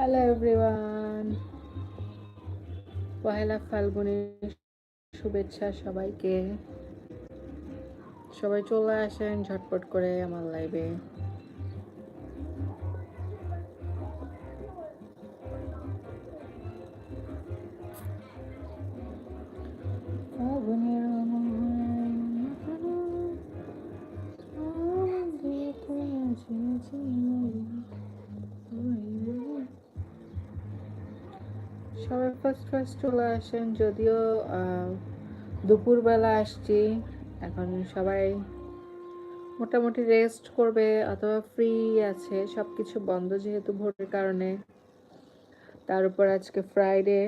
Hello everyone পহেলা ফাল্গুনের শুভেচ্ছা সবাইকে। সবাই চলে আসেন ঝটপট করে আমার লাইভে ফার্স্ট চলে আসেন, যদিও দুপুরবেলা আসছি। এখন সবাই মোটামুটি রেস্ট করবে অথবা ফ্রি আছে। সব কিছু বন্ধ যেহেতু ভোটের কারণে। তার উপর আজকে ফ্রাইডে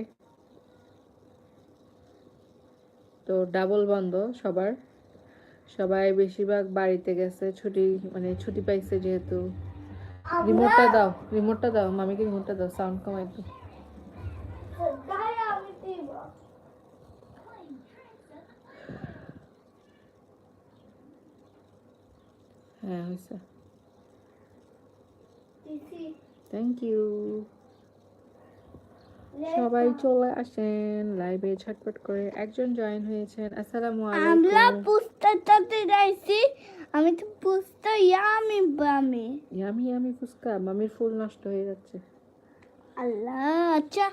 তো ডাবল বন্ধ সবার। সবাই বেশিরভাগ বাড়িতে গেছে, ছুটি মানে ছুটি পাইছে যেহেতু। রিমোটটা দাও রিমোটটা দাও, মামিকে রিমোটটা দাও সাউন্ড কমাই দাও গায়ে আমি দিব হ্যাঁ হয়েছে। থ্যাংক ইউ সবাই চলে আসেন লাইভে ছটপট করে। একজন জয়েন হয়েছেন। আসসালামু আমরা আলাইকুম যাইছি আমি তো পুস্তক ইয়ামি বামি। Yummy yummy fuchka. মামির ফুল নষ্ট হয়ে যাচ্ছে। আল্লাহ আচ্ছা।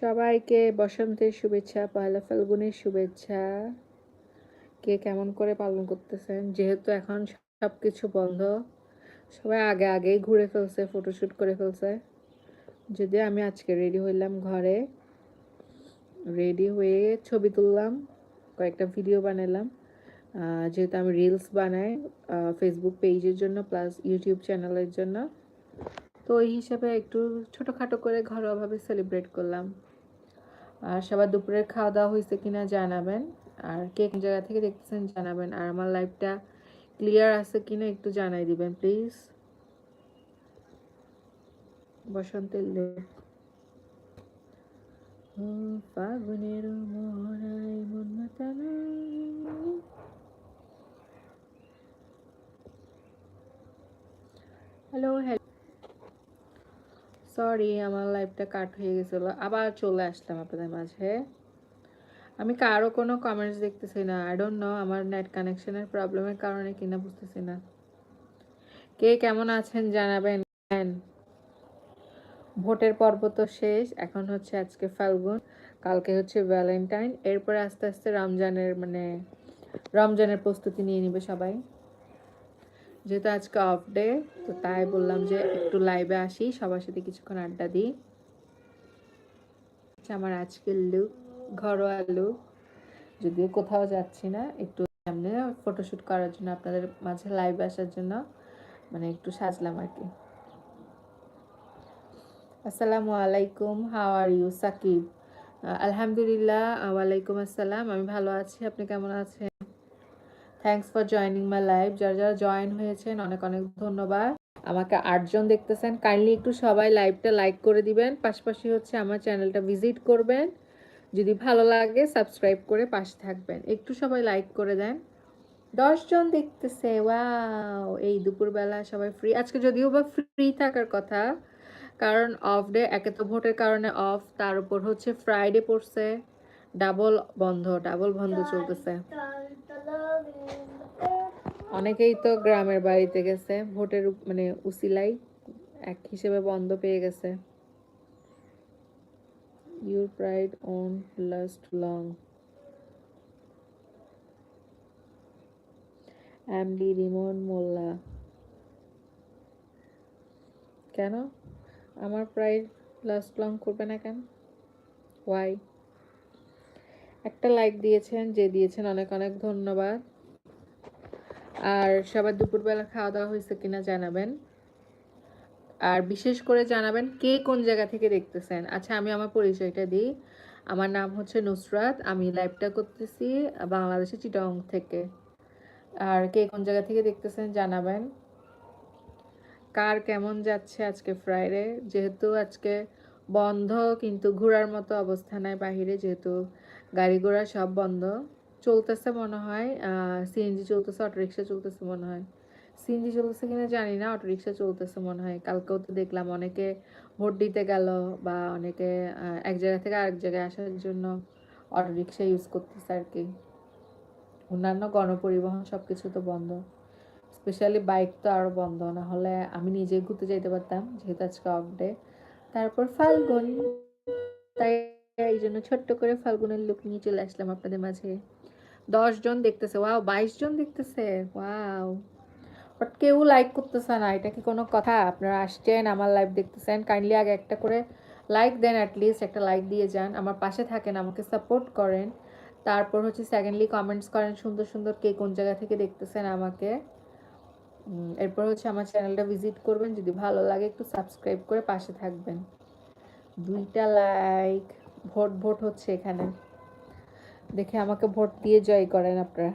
সবাইকে বসন্তের শুভেচ্ছা পয়লা ফাল্গুনের শুভেচ্ছা। কে কেমন করে পালন করতেছেন? যেহেতু এখন সব কিছু বন্ধ। সবাই আগে আগেই ঘুরে ফেলছে ফটোশ্যুট করে ফেলছে। যদি আমি আজকে রেডি হইলাম ঘরে রেডি হয়ে ছবি তুললাম, কয়েকটা ভিডিও বানালাম যেহেতু আমি রিলস বানাই ফেসবুক পেজের জন্য প্লাস ইউটিউব চ্যানেলের জন্য, তো ওই হিসাবে একটু ছোটোখাটো করে ঘরোয়াভাবে সেলিব্রেট করলাম। আর সবার দুপুরের খাওয়া দাওয়া হয়েছে কিনা জানাবেন। আর কে কোন জায়গা থেকে দেখতেছেন জানাবেন। আর আমার লাইভটা ক্লিয়ার আছে কিনা একটু জানাই দিবেন, প্লিজ। বসন্তের লে- ফাগুনের মোহরায় মন হ্যালো হ্যালো সরি আমার লাইফটা কাট হয়ে গেছিল। আবার চলে আসলাম আপনাদের মাঝে। আমি কারও কোনো কমেন্টস দেখতেছি না। আই ডোন্ট নো আমার নেট কানেকশনের প্রবলেমের কারণে কিনা বুঝতেছি না। কে কেমন আছেন জানাবেন। ভোটের পর্ব তো শেষ, এখন হচ্ছে আজকে ফাল্গুন, কালকে হচ্ছে ভ্যালেন্টাইন এরপরে আস্তে আস্তে রমজানের মানে রমজানের প্রস্তুতি নিয়ে নিবে সবাই। যেহেতু আজকে অফ ডে তো তাই বললাম যে একটু লাইভে আসি, সবার সাথে কিছুক্ষণ আড্ডা দিই। আমার আজকের লুক ঘরোয়া লুক। যদিও কোথাও যাচ্ছি না, একটু সামনে ফটোশ্যুট করার জন্য, আপনাদের মাঝে লাইভ আসার জন্য মানে একটু সাজলাম আর কি। আসসালামু আলাইকুম হাও আর ইউ সাকিব? আলহামদুলিল্লাহ, ওয়ালাইকুম আসসালাম, আমি ভালো আছি, আপনি কেমন আছেন? Thanks for joining my live যারা যারা জয়েন হয়েছেন, অনেক অনেক ধন্যবাদ। আমাকে আটজন দেখতেছেন কাইন্ডলি একটু সবাই লাইভটা লাইক করে দিবেন, পাশাপাশি হচ্ছে আমার চ্যানেলটা ভিজিট করবেন। যদি ভালো লাগে সাবস্ক্রাইব করে পাশে থাকবেন। একটু সবাই লাইক করে দেন। দশজন দেখতেছে ওয়াও এই দুপুরবেলা সবাই ফ্রি আজকে যদিও বা ফ্রি থাকার কথা, কারণ অফ ডে একে তো ভোটের কারণে অফ তার উপর হচ্ছে ফ্রাইডে পড়ছে। ডাবল বন্ধ ডাবল বন্ধ চলতেছে। অনেকেই তো গ্রামের বাড়িতে গেছে, ভোটের মানে উসিলাই এক হিসেবে বন্ধ পেয়ে গেছে। Your pride on last long MD Rimon Molla কেন? আমার প্রাইড লাস্ট লং করবে না কেন? ওয়াই একটা লাইক দিয়েছেন, যে দিয়েছেন অনেক অনেক ধন্যবাদ। আর সবার দুপুরবেলা খাওয়া দাওয়া হয়েছে কিনা জানাবেন। আর বিশেষ করে জানাবেন কে কোন জায়গা থেকে দেখতেছেন। আচ্ছা আমি আমার পরিচয়টা দিই। আমার নাম হচ্ছে নুসরাত। আমি লাইভটা করতেছি বাংলাদেশের চিটং থেকে। আর কে কোন জায়গা থেকে দেখতেছেন জানাবেন। কার কেমন যাচ্ছে আজকে ফ্রাইডে যেহেতু আজকে বন্ধ, কিন্তু ঘোরার মতো অবস্থা নাই বাহিরে, যেহেতু গাড়ি ঘোড়া সব বন্ধ। চলতেছে মনে হয় সিএনজি চলতেছে অটোরিক্সা চলতেছে মনে হয়। সিএনজি চলতেছে কিনা জানি না অটো রিক্সা চলতেছে মনে হয়। কালকেও তো দেখলাম অনেকে ভোট দিতে গেল বা অনেকে এক জায়গা থেকে আরেক জায়গায় আসার জন্য অটো রিক্সা ইউজ করতেছে আর কি। অন্যান্য গণপরিবহন সব কিছু তো বন্ধ। স্পেশালি বাইক তো আরও বন্ধ না হলে আমি নিজে ঘুরতে যাইতে পারতাম যেহেতু আজকে অফ ডে তারপর ফাল্গুন, তাই এই জন্য ছোট্ট করে ফাল্গুনের লুক নিয়ে চলে আসলাম আপনাদের মাঝে। দশ জন দেখতেছে ওয়াও বাইশ জন দেখতেছে ওয়াও বাট কেউ লাইক করতেছে না। এটা কি কোনো কথা? আপনারা আসছেন, আমার লাইভ দেখতেছেন কাইন্ডলি আগে একটা করে লাইক দেন অ্যাটলিস্ট একটা লাইক দিয়ে যান। আমার পাশে থাকেন, আমাকে সাপোর্ট করেন। তারপর হচ্ছে সেকেন্ডলি কমেন্টস করেন, সুন্দর সুন্দর কে কোন জায়গা থেকে দেখতেছেন আমাকে। এরপর হচ্ছে আমার চ্যানেলটা ভিজিট করবেন। যদি ভালো লাগে একটু সাবস্ক্রাইব করে পাশে থাকবেন। দুইটা লাইক ভোট ভোট হচ্ছে এখানে। দেখে আমাকে ভোট দিয়ে জয় করেন আপনারা।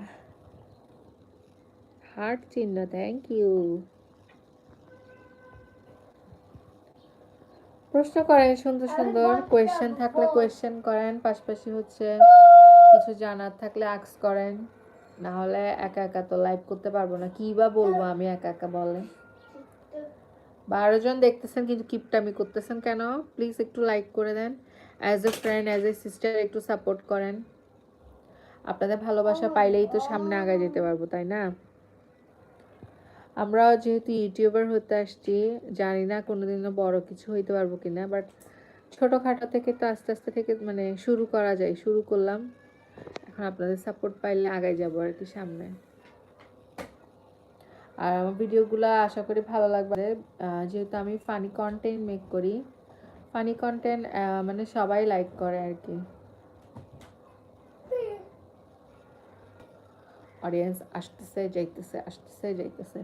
হার্ট চিহ্ন থ্যাংক ইউ প্রশ্ন করেন সুন্দর সুন্দর কোয়েশ্চেন থাকলে কোয়েশ্চেন করেন পাশাপাশি হচ্ছে কিছু জানার থাকলে আক্স করেন। না হলে একা একা তো লাইভ করতে পারব না। কি বা বলব আমি একা একা বলে? বারো জন দেখতেছেন কিন্তু কিপটামি করতেছেন কেন? প্লিজ একটু লাইক করে দেন। As a friend as a sister একটু সাপোর্ট করেন। আপনাদের ভালোবাসা পাইলেই তো সামনে আগায় যেতে পারব তাই না? আমরা যেহেতু ইউটিউবার হতে আসছি, জানি না কোনোদিনও বড় কিছু হইতে পারব কিনা বাট ছোটোখাটো থেকে তো আস্তে আস্তে থেকে মানে শুরু করা যায়, শুরু করলাম। এখন আপনাদের সাপোর্ট পাইলে আগায় যাব আর কি সামনে। আর আমার ভিডিওগুলো আশা করি ভালো লাগবে। যেহেতু আমি ফানি কন্টেন্ট মেক করি ফানি কন্টেন্ট মানে সবাই লাইক করে আর কি। অডিয়েন্স আসতেছে, যাইতেছে আসতেছে, যাইতেছে।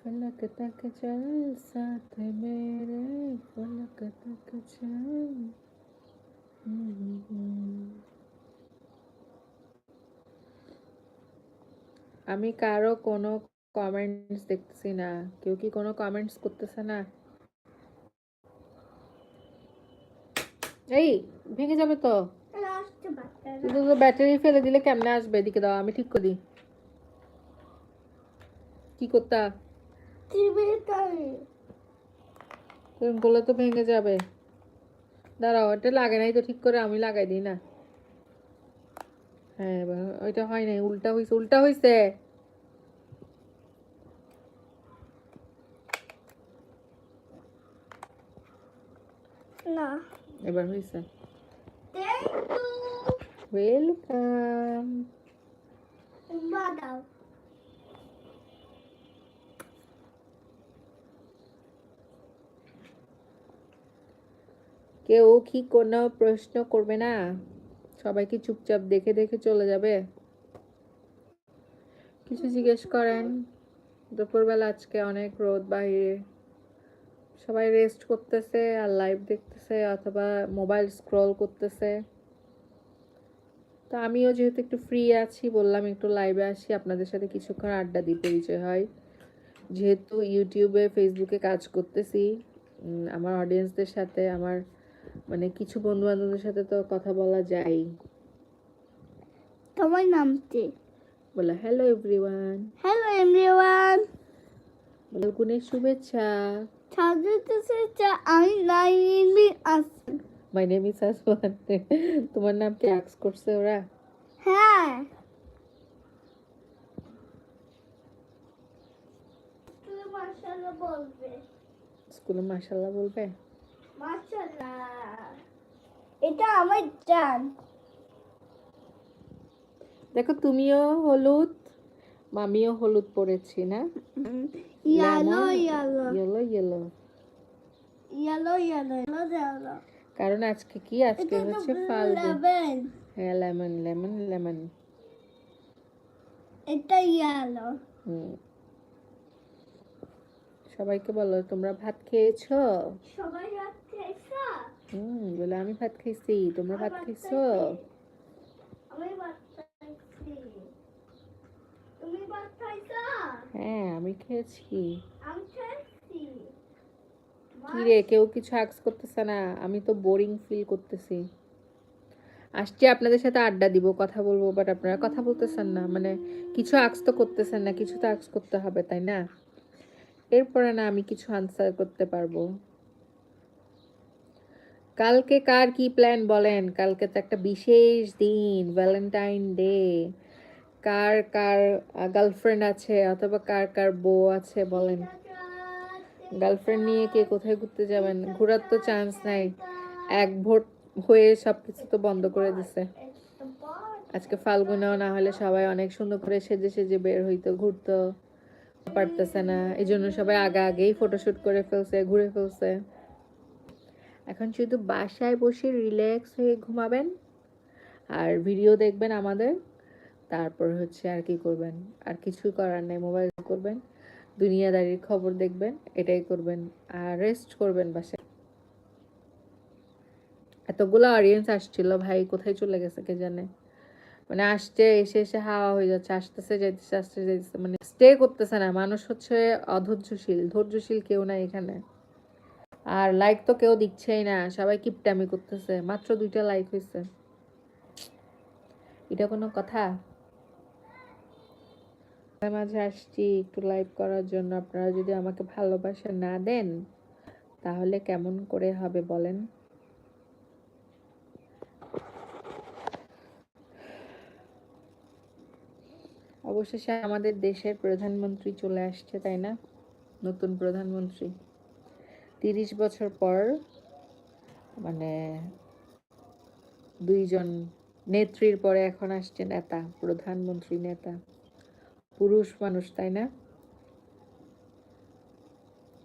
फलक तक चल साथ मेरे फलक तक चल আমি কারো কোনো কমেন্টস দেখতেছি না কেউ কি কোনো কমেন্টস করতেছে না এই ভেঙে যাবে তো ব্যাটারি ফেলে দিলে কেমনে আসবে? এদিকে দাও আমি ঠিক করি। কি করতা? করলে তো ভেঙে যাবে। দাঁড়াও এটা লাগে নাই তো ঠিক করে আমি লাগাই দিই না। হ্যাঁ এবার ওইটা হয় নাই উল্টা হয়েছে উল্টা হয়েছে না। এবার ইউ ওয়েলকাম দাও কেউ কি কোনো প্রশ্ন করবে না? সবাই কি চুপচাপ দেখে দেখে চলে যাবে? কিছু জিজ্ঞেস করেন। দুপুরবেলা আজকে অনেক রোদ বাইরে সবাই রেস্ট করতেছে আর লাইভ দেখতেছে অথবা মোবাইল স্ক্রল করতেছে। তো আমিও যেহেতু একটু ফ্রি আছি বললাম একটু লাইভে আসি আপনাদের সাথে কিছুক্ষণ আড্ডা দিই পরিচয় হয়। যেহেতু ইউটিউবে ফেসবুকে কাজ করতেছি আমার অডিয়েন্সদের সাথে আমার মানে কিছু বন্ধু বান্ধবদের সাথে তো কথা বলা যায় তোমার নাম কি? বলে হ্যালো এভরিওয়ান হ্যালো এভরিওয়ান বলে গুণের শুভেচ্ছা. চা আমি লাইনে আছি মাই নেম ইজ আসওয়ান তোমার নাম কি আক্স করছে ওরা? হ্যাঁ। স্কুলে মাশাল্লাহ বলবে। এটা আমার জান। দেখো তুমিও হলুদ মামিও হলুদ পরেছি না? Yellow yellow yellow yellow yellow yellow yellow কারণ আজকে কি? আজকে হচ্ছে ফাল্গুন হ্যাঁ লেমন লেমন লেমন এটা ইয়েলো হুম। সবাইকে বলো তোমরা ভাত খেয়েছো? সবাই এসা হুম বলে আমি ভাত খাইছি তোমরা ভাত খাইছো। আমি ভাত খাইছি। তুমি ভাত খাইছা? হ্যাঁ আমি খেয়েছি। আমি খাইছি। কি রে, কেউ কিছু আক্স করতেছে না, আমি তো বোরিং ফিল করতেছি। আসছি আপনাদের সাথে আড্ডা দিব, কথা বলব বাট আপনারা কথা বলতেছেন না মানে কিছু আক্স তো করতেছেন না, কিছু তো আক্স করতে হবে, তাই না? এরপরে না আমি কিছু আনসার করতে পারব। কালকে কার কি প্ল্যান বলেন? কালকে তো একটা বিশেষ দিন ভ্যালেন্টাইন ডে কার কার গার্লফ্রেন্ড আছে, অথবা কার কার বউ আছে বলেন। গার্লফ্রেন্ড নিয়ে কে কোথায় ঘুরতে যাবেন ঘোরার তো চান্স নাই। এক ভোট হয়ে সব কিছু তো বন্ধ করে দিছে। আজকে ফাল্গুনেও না হলে সবাই অনেক সুন্দর করে সেজে সেজে বের হইতো, ঘুরতো। পারতেছে না। এই জন্য সবাই আগে আগেই ফটোশ্যুট করে ফেলছে, ঘুরে ফেলছে। এখন শুধু বাসায় বসে রিল্যাক্স হয়ে ঘুমাবেন আর ভিডিও দেখবেন আমাদের। তারপর হচ্ছে আর কি করবেন? আর কিছু করার নেই মোবাইল করবেন। দুনিয়াদারির খবর দেখবেন, এটাই করবেন আর রেস্ট করবেন বাসায়। এতগুলো অডিয়েন্স আসছিল, ভাই কোথায় চলে গেছে কে জানে? মানে আসছে, এসে এসে হাওয়া হয়ে যাচ্ছে, আসতেছে, যাইতেছে আসতে যাইতেছে মানে স্টে করতেছে না। মানুষ হচ্ছে অধৈর্যশীল, ধৈর্যশীল কেউ নাই এখানে। আর লাইক তো কেউ দিচ্ছেই না, সবাই কিপটামি করতেছে, মাত্র দুইটা লাইক হয়েছে এটা কোনো কথা? মাঝে আসছি একটু লাইভ করার জন্য। আপনারা যদি আমাকে ভালোবাসা না দেন, তাহলে কেমন করে হবে বলেন? অবশেষে আমাদের দেশের প্রধানমন্ত্রী চলে আসছে, তাই না? নতুন প্রধানমন্ত্রী। তিরিশ বছর পর মানে দুইজন নেত্রীর পরে এখন আসছে নেতা, প্রধানমন্ত্রী নেতা। পুরুষ মানুষ, তাই না?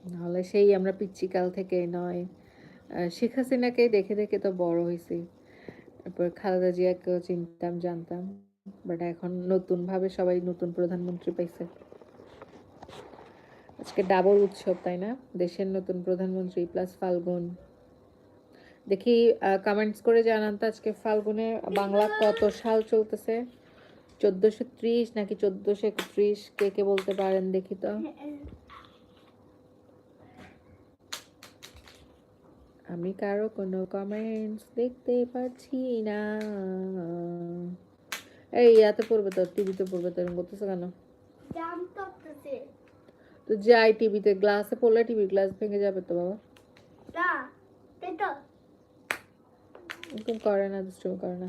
নাহলে সেই আমরা পিচ্চিকাল থেকে নয়। শেখ হাসিনাকে দেখে দেখে তো বড় হয়েছি তারপর খালেদা জিয়াকেও চিনতাম, জানতাম। বাট এখন নতুন ভাবে সবাই নতুন প্রধানমন্ত্রী পাইছে। আজকে ডাবল উৎসব, তাই না? দেশের নতুন প্রধানমন্ত্রী প্লাস ফাল্গুন। দেখি কমেন্টস করে জানান তো আজকে ফাল্গুনে বাংলা কত সাল চলতেছে। চোদ্দোশো ত্রিশ নাকি চোদ্দোশো একত্রিশ? কে কে বলতে পারেন দেখি তো। আমি কারও কোনো কমেন্টস দেখতে পাচ্ছি না। এই ইয়াতে পড়বে তো টিভিতে পড়বে তো এরকম করতেছে কেন? তো যাই টিভিতে গ্লাসে পড়লে টিভি গ্লাস ভেঙে যাবে তো বাবা। এরকম করে না দুষ্টুমি করে না।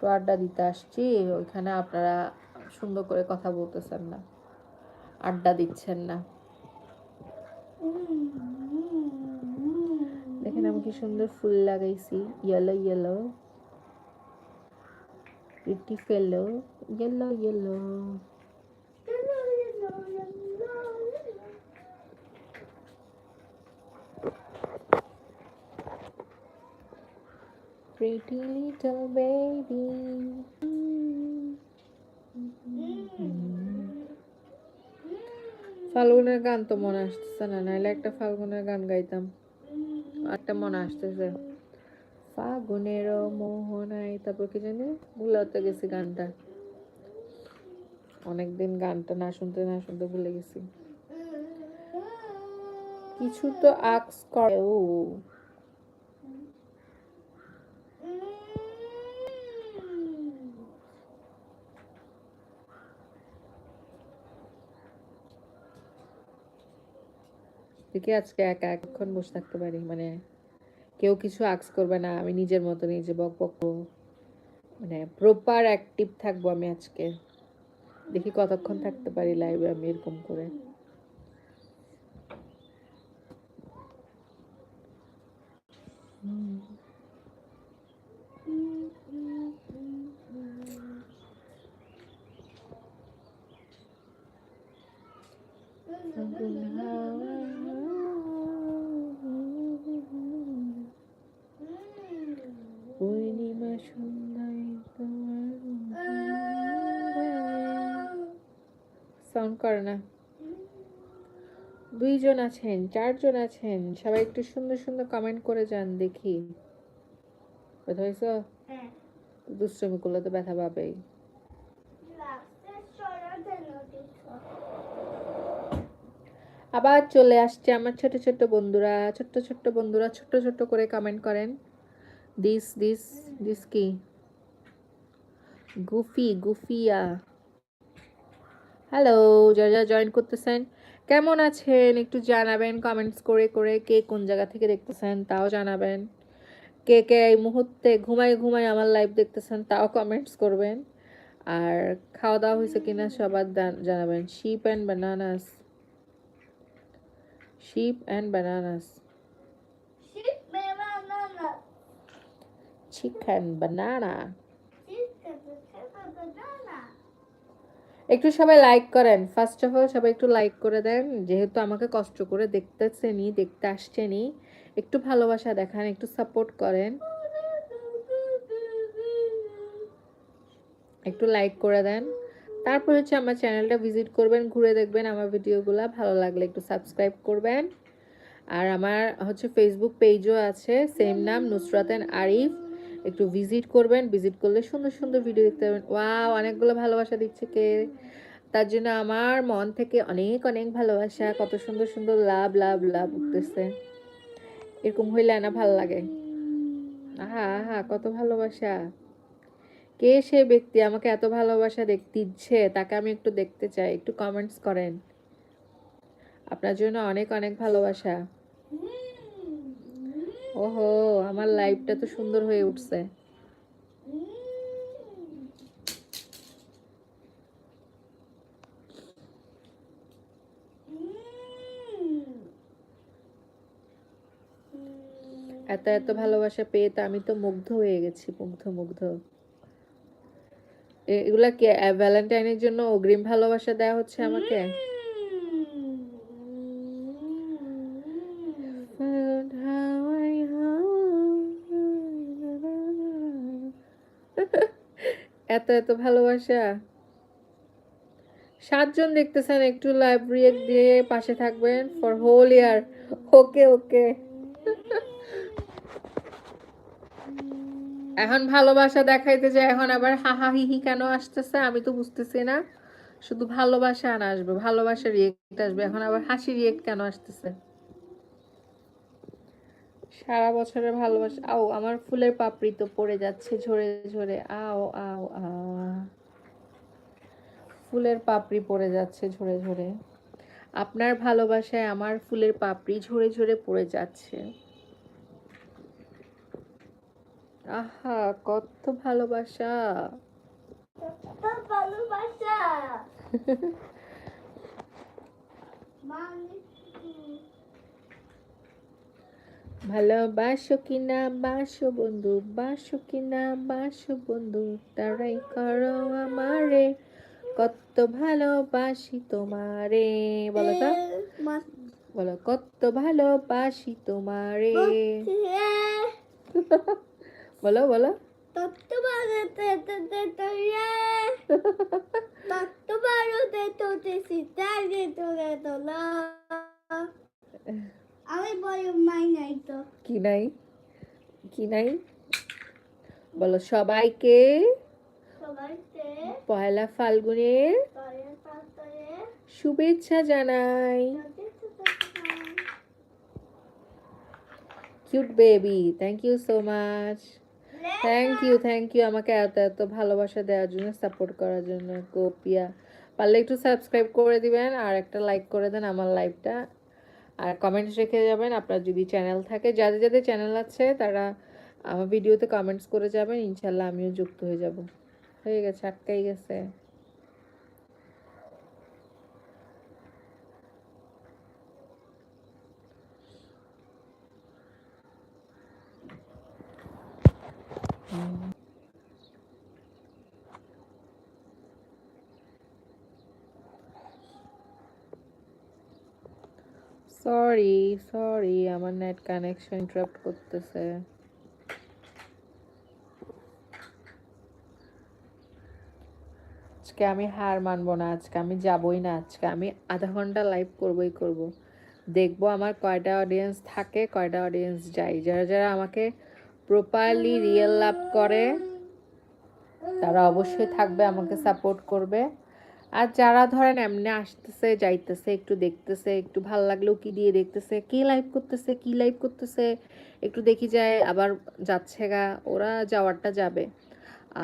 তো আড্ডা দিতে আসছি, ওইখানে আপনারা সুন্দর করে কথা বলতেছেন না, আড্ডা দিচ্ছেন না। দেখেন আমি কি সুন্দর ফুল লাগাইছি yellow yellow fellow yellow yellow pretty little baby. ফাল্গুনের গান তো মনে আসতেছে না নাইলে একটা ফাল্গুনের গান গাইতাম। একটা মনে আসতেছে। ফাগুনের মোহনায় তারপর কি জানি ভুলাতে গেছি গানটা। অনেকদিন গানটা না শুনতে না শুনতে ভুলে গেছি। কিছু তো আক্স করে ও দেখি আজকে একা একক্ষণ বসে থাকতে পারি মানে কেউ কিছু আক্স করবে না, আমি নিজের মতো নিজে বক বক মানে প্রপার অ্যাক্টিভ থাকব আমি আজকে। দেখি কতক্ষণ থাকতে পারি লাইভে আমি এরকম করে ফাগুন হাওয়া পূর্ণিমা সন্ধ্যায় তোমার সাউন্ড করে না দুইজন আছেন চারজন আছেন। সবাই একটু সুন্দর সুন্দর কমেন্ট করে যান দেখি। কথা হয়েছ? হ্যাঁ। দুষ্টমি করলে তো ব্যথা পাবেই। আবার চলে আসছে আমার ছোট ছোট বন্ধুরা ছোট্ট ছোট্ট বন্ধুরা ছোট্ট ছোট্ট করে কমেন্ট করেন। দিস দিস দিস কি? গুফি গুফিয়া। হ্যালো যারা যারা জয়েন করতেছেন কেমন আছেন? একটু জানাবেন কমেন্টস করে করে কে কোন জায়গা থেকে দেখতেছেন তাও জানাবেন। কে কে এই মুহূর্তে ঘুমাই ঘুমাই আমার লাইভ দেখতেছেন তাও কমেন্টস করবেন। আর খাওয়া দাওয়া হয়েছে কিনা সবার জানাবেন। Ship and bananas. Ship and না chicken banana শিপ কাছে কাছে না একটু সবাই লাইক করেন। ফার্স্ট অফ অল সবাই একটু লাইক করে দেন। যেহেতু আমাকে কষ্ট করে দেখতেছেনি দেখতে আসছেনি একটু ভালোবাসা দেখান, একটু সাপোর্ট করেন। একটু লাইক করে দেন। তারপর হচ্ছে আমার চ্যানেলটা ভিজিট করবেন, ঘুরে দেখবেন আমার ভিডিওগুলো ভালো লাগলে একটু সাবস্ক্রাইব করবেন। আর আমার হচ্ছে ফেসবুক পেজও আছে। সেম নাম নুসরাত অ্যান্ড আরিফ। একটু ভিজিট করবেন ভিজিট করলে সুন্দর সুন্দর ভিডিও দেখতে পাবেন ওয়া অনেকগুলো ভালোবাসা দিচ্ছে কে? তার জন্য আমার মন থেকে অনেক অনেক ভালোবাসা, কত সুন্দর সুন্দর লাভ লাভ লাভ উঠতেছে। এরকম হইলে না ভালো লাগে। আহা আহা, কত ভালোবাসা। কে সে ব্যক্তি আমাকে এত ভালোবাসা দেখ, দিচ্ছে? তাকে আমি একটু দেখতে চাই, একটু কমেন্টস করেন। আপনার জন্য অনেক অনেক ভালোবাসা। ওহো, আমার লাইফটা তো সুন্দর হয়ে উঠছে। এত এত ভালোবাসা পেয়ে তো আমি তো মুগ্ধ হয়ে গেছি, মুগ্ধ মুগ্ধ। এগুলা কি ভ্যালেন্টাইনের জন্য অগ্রিম ভালোবাসা দেওয়া হচ্ছে আমাকে? এত এত ভালোবাসা। সাতজন দেখতেছেন, একটু লাইভ দিয়ে পাশে থাকবেন ফর হোল ইয়ার ওকে ওকে। এখন ভালোবাসা দেখাইতে যায়, এখন আবার হাহা হিহি কেন আসতেছে আমি তো বুঝতেছি না। শুধু ভালোবাসা আনা আসবে, ভালোবাসা রিয়েক্ট আসবে, এখন আবার হাসি রিয়েক্ট কেন আসতেছে? সারা বছরের ভালোবাসা। আও আমার ফুলের পাপড়ি তো পড়ে যাচ্ছে ঝরে ঝরে। আও আও আ ফুলের পাপড়ি পড়ে যাচ্ছে ঝরে ঝরে। আপনার ভালোবাসায় আমার ফুলের পাপড়ি ঝরে ঝরে পড়ে যাচ্ছে। আহা কত ভালোবাসা। ভালোবাসা মানে ভালোবাসো কিনা, বাসো বন্ধু, বাসো কিনা, বাসো বন্ধু তারাই করো আমারে, কত ভালোবাসি তোমারে। বলো তো। বলো, কত ভালোবাসি তোমারে। বলো বলো। তত্ত্ব তো তো ইয়ে তত্ত্ব বাড়াতে তো তো সিতারে তোরে তোলা আমি বড় মাই নাই তো। কি নাই? কি নাই? বলো সবাইকে সবাইকে পয়লা ফাল্গুনের শুভেচ্ছা জানাই। Cute baby thank you so much thank you thank you আমাকে এত এত ভালোবাসা দেওয়ার জন্য সাপোর্ট করার জন্য গোপিয়া। পারলে একটু সাবস্ক্রাইব করে দিবেন আর একটা লাইক করে দেন আমার লাইভটা আর কমেন্টস রেখে যাবেন। আপনার যদি চ্যানেল থাকে, যাদের যাদের চ্যানেল আছে, তারা আমার ভিডিওতে কমেন্টস করে যাবেন। ইনশাল্লাহ আমিও যুক্ত হয়ে যাব। হয়ে গেছে, আটকাই গেছে। সরি সরি আমার নেট কানেকশন ইন্টারাপ্ট করতেছে। আজকে আমি হার মানবো না, আজকে আমি যাবই না, আজকে আমি আধা ঘণ্টা লাইভ করবই করব। দেখব আমার কয়টা অডিয়েন্স থাকে, কয়টা অডিয়েন্স যায়। যারা যারা আমাকে প্রপারলি রিয়েল লাভ করে, তারা অবশ্যই থাকবে, আমাকে সাপোর্ট করবে। আর যারা ধরেন এমনি আসতেছে, যাইতেছে, একটু দেখতেছে, একটু ভালো লাগলেও কি দিয়ে দেখতেছে, কে লাইভ করতেছে, কি লাইভ করতেছে, একটু দেখি যায়, আবার যাচ্ছে গা, ওরা যাওয়ারটা যাবে।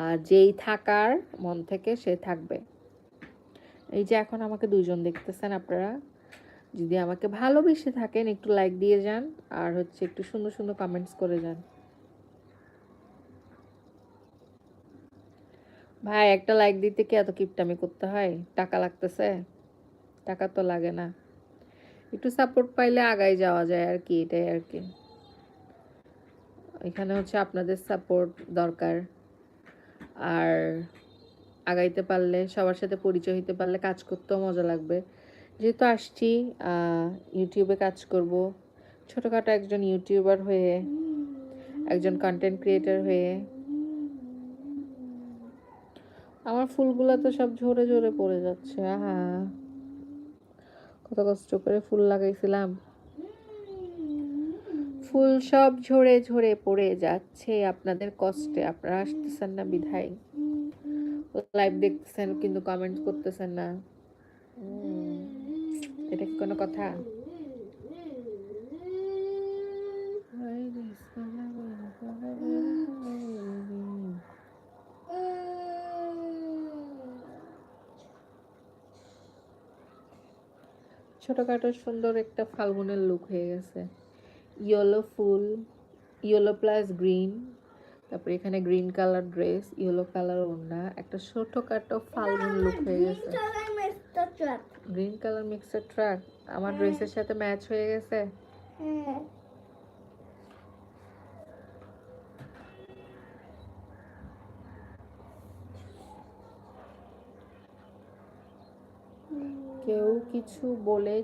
আর যেই থাকার মন থেকে সে থাকবে। এই যে এখন আমাকে দুইজন দেখতেছেন আপনারা, যদি আমাকে ভালোবেসে থাকেন, একটু লাইক দিয়ে যান, আর হচ্ছে একটু সুন্দর সুন্দর কমেন্টস করে যান। ভাই, একটা লাইক দিতে কি এত কিপটামি করতে হয়? টাকা লাগতেছে? টাকা তো লাগে না। একটু সাপোর্ট পাইলে আগাই যাওয়া যায় আর কি, এটাই আর কি। এখানে হচ্ছে আপনাদের সাপোর্ট দরকার। আর আগাইতে পারলে, সবার সাথে পরিচয় হতে পারলে কাজ করতেও মজা লাগবে। যেহেতু আসছি ইউটিউবে কাজ করব। ছোটোখাটো একজন ইউটিউবার হয়ে, একজন কন্টেন্ট ক্রিয়েটার হয়ে আমার ফুলগুলো তো সব ঝরে ঝরে পড়ে যাচ্ছে, আহা। কত কষ্ট করে ফুল লাগাইছিলাম। ফুল সব ঝরে ঝরে পড়ে যাচ্ছে, আপনাদের কষ্টে। আপনারা আসতেছেন না বিধায়। লাইভ দেখতেছেন, কিন্তু কমেন্ট করতেছেন না। এটা কি কোনো কথা? ছোটখাটো সুন্দর একটা ফাল্গুনের লুক হয়ে গেছে। ইয়েলো ফুল ইয়েলো প্লাস গ্রিন তারপরে এখানে green colour dress yellow colour ওড়না একটা ছোটখাটো ফাল্গুন লুক হয়ে গেছে। Mister green colour mixer truck আমার ড্রেসের সাথে ম্যাচ হয়ে গেছে? হ্যাঁ। কেউ কিছু বলে